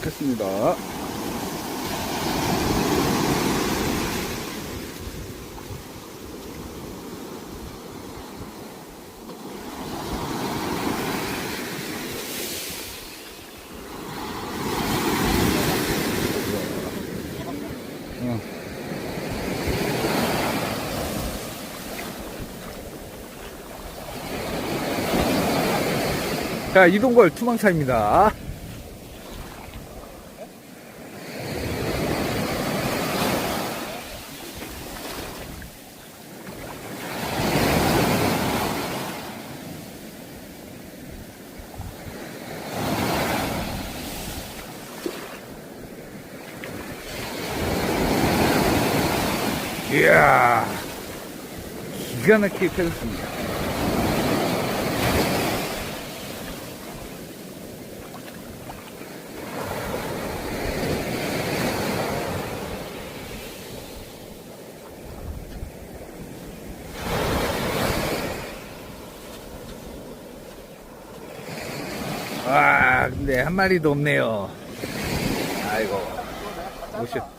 탔습니다. 어. 자, 이동걸 투망차입니다. 이야, 기가 막히게 펴졌습니다. 와, 근데 한 마리도 없네요. 아이고, 오셔.